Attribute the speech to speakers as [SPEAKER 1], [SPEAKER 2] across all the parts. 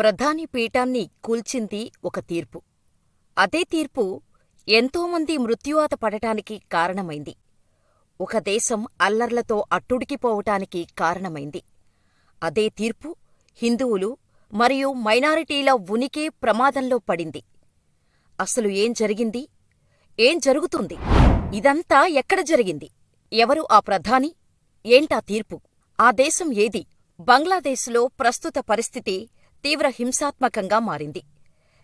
[SPEAKER 1] ప్రధాని పీఠాన్ని కూల్చింది ఒక తీర్పు. అదే తీర్పు ఎంతోమంది మృత్యువాత పడటానికి కారణమైంది. ఒక దేశం అల్లర్లతో అట్టుడికిపోవటానికి కారణమైంది. అదే తీర్పు హిందువులు మరియు మైనారిటీల ఉనికి ప్రమాదంలో పడింది. అసలు ఏం జరిగింది? ఏం జరుగుతుంది? ఇదంతా ఎక్కడ జరిగింది? ఎవరు ఆ ప్రధాని? ఏంటా తీర్పు? ఆ దేశం ఏది? బంగ్లాదేశ్లో ప్రస్తుత పరిస్థితి తీవ్ర హింసాత్మకంగా మారింది.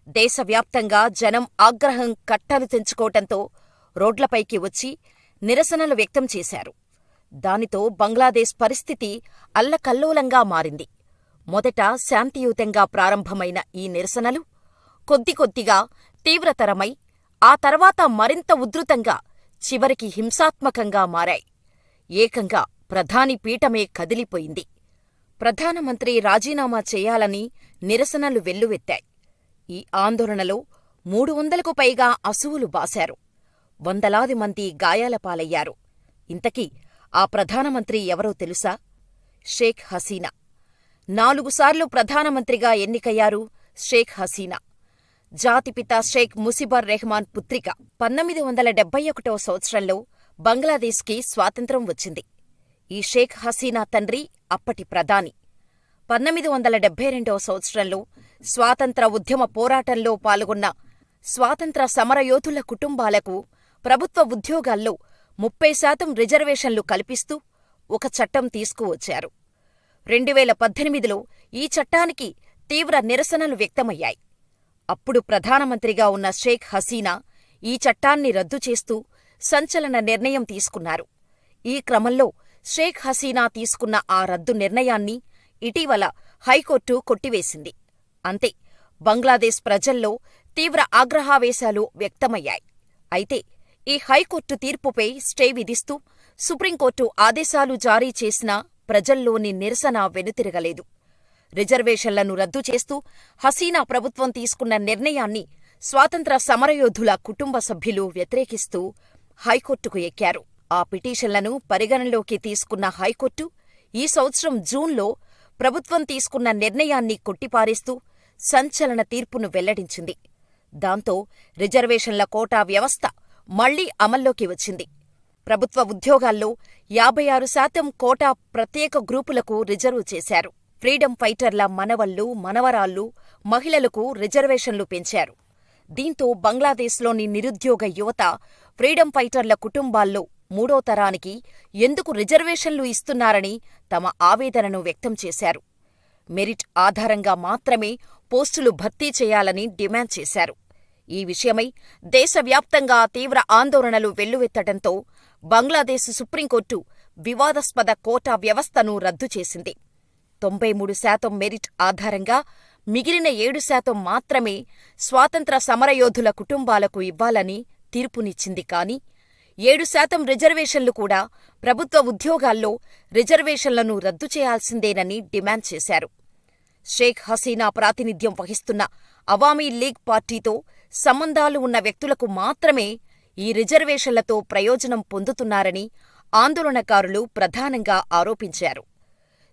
[SPEAKER 1] దేశవ్యాప్తంగా జనం ఆగ్రహం కట్టలు తెంచుకోవటంతో రోడ్లపైకి వచ్చి నిరసనలు వ్యక్తం చేశారు. దానితో బంగ్లాదేశ్ పరిస్థితి అల్లకల్లోలంగా మారింది. మొదట శాంతియుతంగా ప్రారంభమైన ఈ నిరసనలు కొద్ది కొద్దిగా తీవ్రతరమై ఆ తర్వాత మరింత ఉధృతంగా చివరికి హింసాత్మకంగా మారాయి. ఏకంగా ప్రధాని పీఠమే కదిలిపోయింది. ప్రధానమంత్రి రాజీనామా చేయాలని నిరసనలు వెల్లువెత్తాయి. ఈ ఆందోళనలో మూడు వందలకు పైగా అసువులు బాశారు. వందలాది మంది గాయాల పాలయ్యారు. ఇంతకీ ఆ ప్రధానమంత్రి ఎవరో తెలుసా? షేక్ హసీనా. నాలుగుసార్లు ప్రధానమంత్రిగా ఎన్నికయ్యారు షేక్ హసీనా. జాతిపిత షేక్ ముసిబర్ రెహ్మాన్ పుత్రిక. పంతొమ్మిది వందల డెబ్బై ఒకటో సంవత్సరంలో బంగ్లాదేశ్కి స్వాతంత్ర్యం వచ్చింది. ఈ షేక్ హసీనా తండ్రి అప్పటి ప్రధాని. పంతొమ్మిది వందల డెబ్బై రెండవ సంవత్సరంలో స్వాతంత్ర ఉద్యమ పోరాటంలో పాల్గొన్న స్వాతంత్ర సమరయోధుల కుటుంబాలకు ప్రభుత్వ ఉద్యోగాల్లో ముప్పై శాతం రిజర్వేషన్లు కల్పిస్తూ ఒక చట్టం తీసుకువచ్చారు. రెండువేల పద్దెనిమిదిలో ఈ చట్టానికి తీవ్ర నిరసనలు వ్యక్తమయ్యాయి. అప్పుడు ప్రధానమంత్రిగా ఉన్న షేక్ హసీనా ఈ చట్టాన్ని రద్దు చేస్తూ సంచలన నిర్ణయం తీసుకున్నారు. ఈ క్రమంలో షేక్ హసీనా తీసుకున్న ఆ రద్దు నిర్ణయాన్ని ఇటీవల హైకోర్టు కొట్టివేసింది. అంతే బంగ్లాదేశ్ ప్రజల్లో తీవ్ర ఆగ్రహావేశాలు వ్యక్తమయ్యాయి. అయితే ఈ హైకోర్టు తీర్పుపై స్టే విధిస్తూ సుప్రీంకోర్టు ఆదేశాలు జారీ చేసినా ప్రజల్లోని నిరసన వెనుతిరగలేదు. రిజర్వేషన్లను రద్దు చేస్తూ హసీనా ప్రభుత్వం తీసుకున్న నిర్ణయాన్ని స్వాతంత్ర సమరయోధుల కుటుంబ సభ్యులు వ్యతిరేకిస్తూ హైకోర్టుకు ఎక్కారు. ఆ పిటిషన్లను పరిగణనలోకి తీసుకున్న హైకోర్టు ఈ సంవత్సరం జూన్లో ప్రభుత్వం తీసుకున్న నిర్ణయాన్ని కొట్టిపారేస్తూ సంచలన తీర్పును వెల్లడించింది. దాంతో రిజర్వేషన్ల కోటా వ్యవస్థ మళ్ళీ అమల్లోకి వచ్చింది. ప్రభుత్వ ఉద్యోగాల్లో యాభై ఆరు శాతం కోటా ప్రత్యేక గ్రూపులకు రిజర్వ్ చేశారు. ఫ్రీడమ్ ఫైటర్ల మనవళ్ళు, మనవరాళ్ళు, మహిళలకు రిజర్వేషన్లు పెంచారు. దీంతో బంగ్లాదేశ్లోని నిరుద్యోగ యువత ఫ్రీడమ్ ఫైటర్ల కుటుంబాల్లో మూడో తరానికి ఎందుకు రిజర్వేషన్లు ఇస్తున్నారని తమ ఆవేదనను వ్యక్తం చేశారు. మెరిట్ ఆధారంగా మాత్రమే పోస్టులు భర్తీ చేయాలని డిమాండ్ చేశారు. ఈ విషయమై దేశవ్యాప్తంగా తీవ్ర ఆందోళనలు వెల్లువెత్తడంతో బంగ్లాదేశ్ సుప్రీంకోర్టు వివాదాస్పద కోటా వ్యవస్థను రద్దు చేసింది. తొంభై మూడు శాతం మెరిట్ ఆధారంగా మిగిలిన ఏడు శాతం మాత్రమే స్వాతంత్ర సమరయోధుల కుటుంబాలకు ఇవ్వాలని తీర్పునిచ్చింది కాని ఏడు శాతం రిజర్వేషన్లు కూడా ప్రభుత్వ ఉద్యోగాల్లో రిజర్వేషన్లను రద్దు చేయాల్సిందేనని డిమాండ్ చేశారు. షేక్ హసీనా ప్రాతినిధ్యం వహిస్తున్న అవామీ లీగ్ పార్టీతో సంబంధాలు ఉన్న వ్యక్తులకు మాత్రమే ఈ రిజర్వేషన్లతో ప్రయోజనం పొందుతున్నారని ఆందోళనకారులు ప్రధానంగా ఆరోపించారు.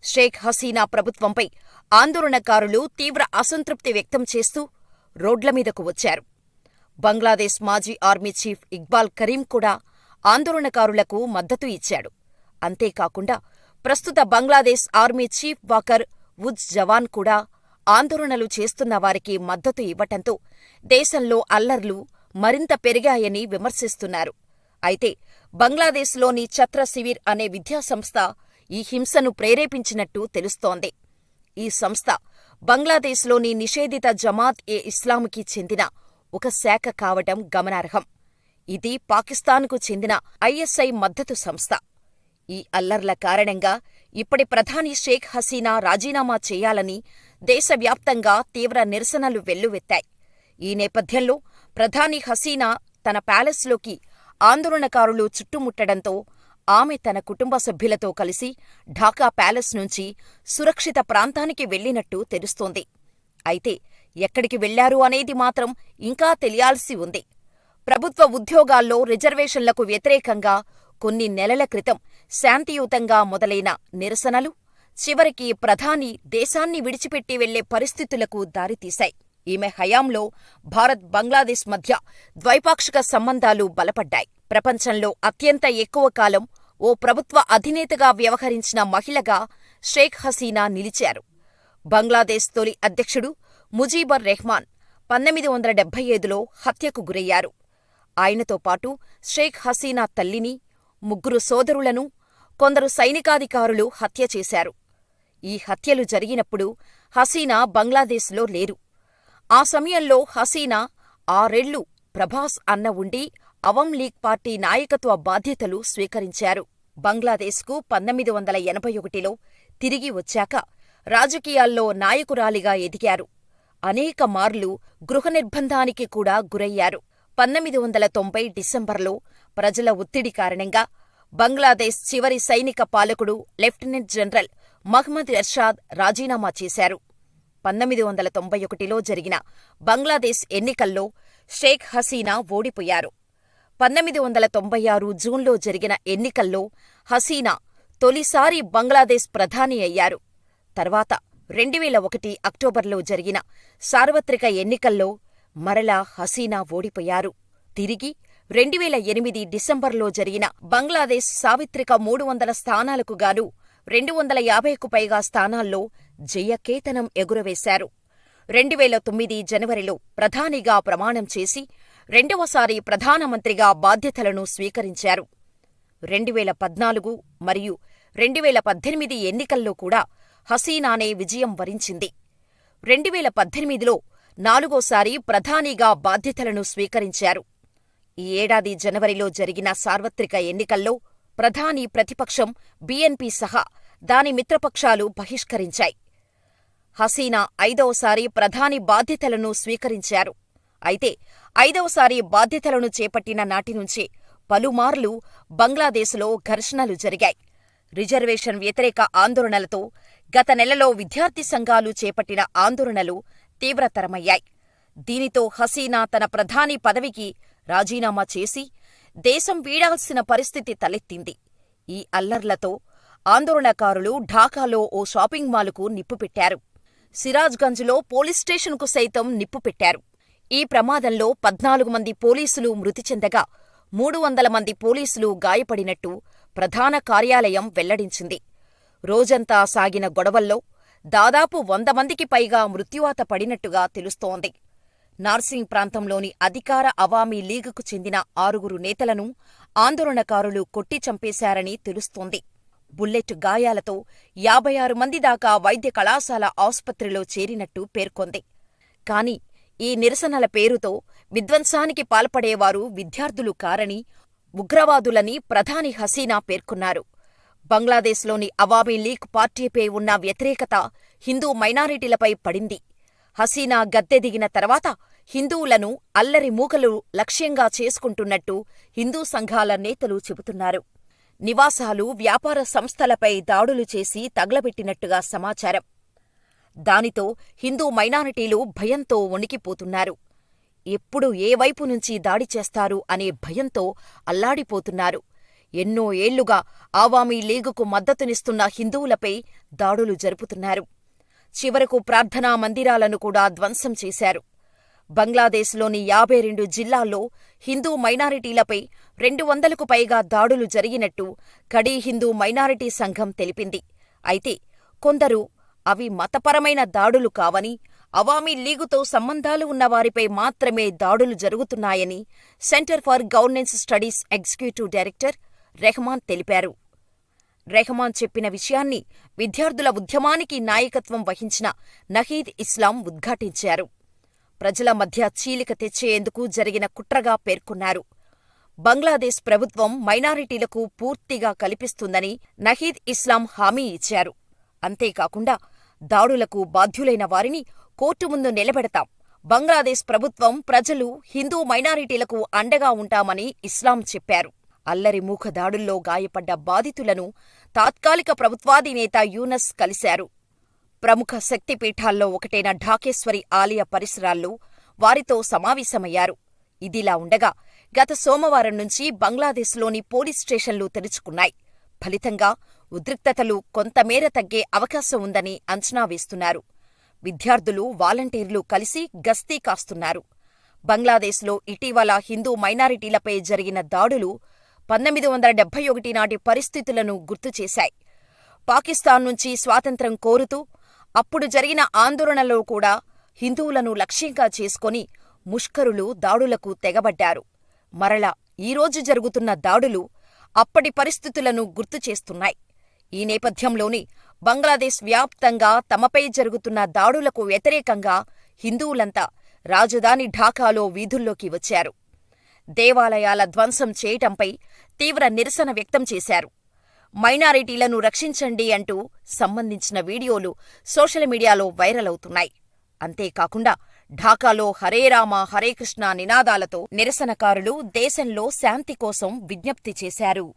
[SPEAKER 1] షేక్ హసీనా ప్రభుత్వంపై ఆందోళనకారులు తీవ్ర అసంతృప్తి వ్యక్తం చేస్తూ రోడ్లమీదకు వచ్చారు. బంగ్లాదేశ్ మాజీ ఆర్మీ చీఫ్ ఇక్బాల్ కరీం కూడా ఆందోళనకారులకు మద్దతు ఇచ్చాడు. అంతేకాకుండా ప్రస్తుత బంగ్లాదేశ్ ఆర్మీ చీఫ్ వాకర్ ఉజ్ జవాన్ కూడా ఆందోళనలు చేస్తున్న వారికి మద్దతు ఇవ్వటంతో దేశంలో అల్లర్లు మరింత పెరిగాయని విమర్శిస్తున్నారు. అయితే బంగ్లాదేశ్లోని ఛత్ర శివిర్ అనే విద్యాసంస్థ ఈ హింసను ప్రేరేపించినట్టు తెలుస్తోంది. ఈ సంస్థ బంగ్లాదేశ్లోని నిషేధిత జమాత్ ఏ ఇస్లాంకి చెందిన ఒక శాఖ కావటం గమనార్హం. ఇది పాకిస్తాన్కు చెందిన ఐఎస్ఐ మద్దతు సంస్థ. ఈ అల్లర్ల కారణంగా ఇప్పటి ప్రధాని షేక్ హసీనా రాజీనామా చేయాలని దేశవ్యాప్తంగా తీవ్ర నిరసనలు వెల్లువెత్తాయి. ఈ నేపథ్యంలో ప్రధాని హసీనా తన ప్యాలెస్లోకి ఆందోళనకారులు చుట్టుముట్టడంతో ఆమె తన కుటుంబ సభ్యులతో కలిసి ఢాకా ప్యాలెస్ నుంచి సురక్షిత ప్రాంతానికి వెళ్ళినట్టు తెలుస్తోంది. అయితే ఎక్కడికి వెళ్ళారు అనేది మాత్రం ఇంకా తెలియాల్సి ఉంది. ప్రభుత్వ ఉద్యోగాల్లో రిజర్వేషన్లకు వ్యతిరేకంగా కొన్ని నెలల క్రితం శాంతియుతంగా మొదలైన నిరసనలు చివరికి ప్రధాని దేశాన్ని విడిచిపెట్టి వెళ్ళే పరిస్థితులకు దారితీశాయి. ఈమె హయాంలో భారత్ బంగ్లాదేశ్ మధ్య ద్వైపాక్షిక సంబంధాలు బలపడ్డాయి. ప్రపంచంలో అత్యంత ఎక్కువ కాలం ఓ ప్రభుత్వ అధినేతగా వ్యవహరించిన మహిళగా షేక్ హసీనా నిలిచారు. బంగ్లాదేశ్ తొలి అధ్యక్షుడు ముజీబర్ రెహ్మాన్ పంతొమ్మిది వందల డెబ్బై ఐదులో హత్యకు గురయ్యారు. ఆయనతో పాటు షేక్ హసీనా తల్లిని ముగ్గురు సోదరులను కొందరు సైనికాధికారులు హత్య చేశారు. ఈ హత్యలు జరిగినప్పుడు హసీనా బంగ్లాదేశ్లో లేరు. ఆ సమయంలో హసీనా ఆరేళ్ళు ప్రభాస్ అన్న ఉండి అవం లీగ్ పార్టీ నాయకత్వ బాధ్యతలు స్వీకరించారు. బంగ్లాదేశ్కు పంతొమ్మిది వందల ఎనభై ఒకటిలో తిరిగి వచ్చాక రాజకీయాల్లో నాయకురాలిగా ఎదిగారు. అనేక మార్లు గృహ నిర్బంధానికి కూడా గురయ్యారు. పంతొమ్మిది వందల తొంభై డిసెంబర్లో ప్రజల ఒత్తిడి కారణంగా బంగ్లాదేశ్ చివరి సైనిక పాలకుడు లెఫ్టినెంట్ జనరల్ మహ్మద్ ఎర్షాద్ రాజీనామా చేశారు. పంతొమ్మిది వందల తొంభై ఒకటిలో జరిగిన బంగ్లాదేశ్ ఎన్నికల్లో షేక్ హసీనా ఓడిపోయారు. పంతొమ్మిది వందల తొంభై ఆరు జూన్లో జరిగిన ఎన్నికల్లో హసీనా తొలిసారి బంగ్లాదేశ్ ప్రధాని అయ్యారు. తర్వాత రెండువేల ఒకటి అక్టోబర్లో జరిగిన సార్వత్రిక ఎన్నికల్లో మరలా హసీనా ఓడిపోయారు. తిరిగి రెండువేల ఎనిమిది డిసెంబర్లో జరిగిన బంగ్లాదేశ్ సావిత్రిక మూడు వందల స్థానాలకు గాను రెండు వందల యాభైకు పైగా స్థానాల్లో జయకేతనం ఎగురవేశారు. రెండువేల తొమ్మిది జనవరిలో ప్రధానిగా ప్రమాణం చేసి రెండవసారి ప్రధానమంత్రిగా బాధ్యతలను స్వీకరించారు. రెండువేల పద్నాలుగు మరియు రెండువేల పద్దెనిమిది ఎన్నికల్లో కూడా హసీనానే విజయం వరించింది. రెండువేల పద్దెనిమిదిలో నాలుగోసారి ప్రధానిగా బాధ్యతలను స్వీకరించారు. ఈ ఏడాది జనవరిలో జరిగిన సార్వత్రిక ఎన్నికల్లో ప్రధాని ప్రతిపక్షం బీఎన్పీ సహా దాని మిత్రపక్షాలు బహిష్కరించాయి. హసీనా ఐదవసారి ప్రధాని బాధ్యతలను స్వీకరించారు. అయితే ఐదవసారి బాధ్యతలను చేపట్టిన నాటి నుంచే పలుమార్లు బంగ్లాదేశ్లో ఘర్షణలు జరిగాయి. రిజర్వేషన్ వ్యతిరేక ఆందోళనలతో గత నెలలో విద్యార్థి సంఘాలు చేపట్టిన ఆందోళనలు తీవ్రతరమయ్యాయి. దీనితో హసీనా తన ప్రధాని పదవికి రాజీనామా చేసి దేశం వీడాల్సిన పరిస్థితి తలెత్తింది. ఈ అల్లర్లతో ఆందోళనకారులు ఢాకాలో ఓ షాపింగ్ మాలుకు నిప్పుపెట్టారు సిరాజ్గంజ్లో పోలీస్ స్టేషన్కు సైతం నిప్పుపెట్టారు ఈ ప్రమాదంలో పద్నాలుగు మంది పోలీసులు మృతి చెందగా మూడు వందల మంది పోలీసులు గాయపడినట్టు ప్రధాన కార్యాలయం వెల్లడించింది. రోజంతా సాగిన గొడవల్లో దాదాపు వంద మందికి పైగా మృత్యువాత పడినట్టుగా తెలుస్తోంది. నార్సింగ్ ప్రాంతంలోని అధికార అవామీ లీగుకు చెందిన ఆరుగురు నేతలను ఆందోళనకారులు కొట్టి చంపేశారని తెలుస్తోంది. బుల్లెట్ గాయాలతో యాభై ఆరు మంది దాకా వైద్య కళాశాల ఆసుపత్రిలో చేరినట్టు పేర్కొంది. కాని ఈ నిరసనల పేరుతో విధ్వంసానికి పాల్పడేవారు విద్యార్థులు కారని ఉగ్రవాదులని ప్రధాని హసీనా పేర్కొన్నారు. బంగ్లాదేశ్లోని అవామీ లీగ్ పార్టీపై ఉన్న వ్యతిరేకత హిందూ మైనారిటీలపై పడింది. హసీనా గద్దెదిగిన తర్వాత హిందువులను అల్లరి మూకలు లక్ష్యంగా చేసుకుంటున్నట్టు హిందూ సంఘాల నేతలు చెబుతున్నారు. నివాసాలు వ్యాపార సంస్థలపై దాడులు చేసి తగలబెట్టినట్టుగా సమాచారం. దానితో హిందూ మైనారిటీలు భయంతో వణికిపోతున్నారు. ఎప్పుడు ఏ వైపు నుంచి దాడి చేస్తారు అనే భయంతో అల్లాడిపోతున్నారు. ఎన్నో ఏళ్ళుగా ఆవామీ లీగుకు మద్దతునిస్తున్న హిందువులపై దాడులు జరుపుతున్నారు. చివరకు ప్రార్థనా మందిరాలను కూడా ధ్వంసం చేశారు. బంగ్లాదేశ్లోని యాభై రెండు జిల్లాల్లో హిందూ మైనారిటీలపై రెండు వందలకు పైగా దాడులు జరిగినట్టు కడీ హిందూ మైనారిటీ సంఘం తెలిపింది. అయితే కొందరు అవి మతపరమైన దాడులు కావని అవామీ లీగుతో సంబంధాలు ఉన్నవారిపై మాత్రమే దాడులు జరుగుతున్నాయని centre for governance studies executive director Rahman తెలిపారు. రెహమాన్ చెప్పిన విషయాన్ని విద్యార్థుల ఉద్యమానికి నాయకత్వం వహించిన నహీద్ ఇస్లాం ఉద్ఘాటించారు. ప్రజల మధ్య చీలిక తెచ్చేందుకు జరిగిన కుట్రగా పేర్కొన్నారు. బంగ్లాదేశ్ ప్రభుత్వం మైనారిటీలకు పూర్తిగా కల్పిస్తుందని నహీద్ ఇస్లాం హామీ ఇచ్చారు. అంతేకాకుండా దాడులకు బాధ్యులైన వారిని కోర్టు ముందు నిలబెడతాం. బంగ్లాదేశ్ ప్రభుత్వం ప్రజలు హిందూ మైనారిటీలకు అండగా ఉంటామని ఇస్లాం చెప్పారు. అల్లరి మూఖ దాడుల్లో గాయపడ్డ బాధితులను తాత్కాలిక ప్రభుత్వాధినేత యూనస్ కలిశారు. ప్రముఖ శక్తిపీఠాల్లో ఒకటైన ఢాకేశ్వరి ఆలయ పరిసరాల్లో వారితో సమావేశమయ్యారు. ఇదిలా ఉండగా గత సోమవారం నుంచి బంగ్లాదేశ్లోని పోలీస్ స్టేషన్లు తెరుచుకున్నాయి. ఫలితంగా ఉద్రిక్తతలు కొంతమేర తగ్గే అవకాశం ఉందని అంచనా వేస్తున్నారు. విద్యార్థులు వాలంటీర్లు కలిసి గస్తీ కాస్తున్నారు. బంగ్లాదేశ్లో ఇటీవల హిందూ మైనారిటీలపై జరిగిన దాడులు పంతొమ్మిది వందల డెబ్బై ఒకటి నాటి పరిస్థితులను గుర్తుచేశాయి పాకిస్తాన్ నుంచి స్వాతంత్ర్యం కోరుతూ అప్పుడు జరిగిన ఆందోళనలో కూడా హిందువులను లక్ష్యంగా చేసుకొని ముష్కరులు దాడులకు తెగబడ్డారు. మరలా ఈరోజు జరుగుతున్న దాడులు అప్పటి పరిస్థితులను గుర్తు చేస్తున్నాయి. ఈ నేపథ్యంలోని బంగ్లాదేశ్ వ్యాప్తంగా తమపై జరుగుతున్న దాడులకు వ్యతిరేకంగా హిందువులంతా రాజధాని ఢాకాలో వీధుల్లోకి వచ్చారు. దేవాలయాల ధ్వంసం చేయటంపై తీవ్ర నిరసన వ్యక్తం చేశారు. మైనారిటీలను రక్షించండి అంటూ సంబంధించిన వీడియోలు సోషల్ మీడియాలో వైరల్ అవుతున్నాయి. అంతేకాకుండా ఢాకాలో హరే రామ హరే కృష్ణ నినాదాలతో నిరసనకారులు దేశంలో శాంతి కోసం విజ్ఞప్తి చేశారు.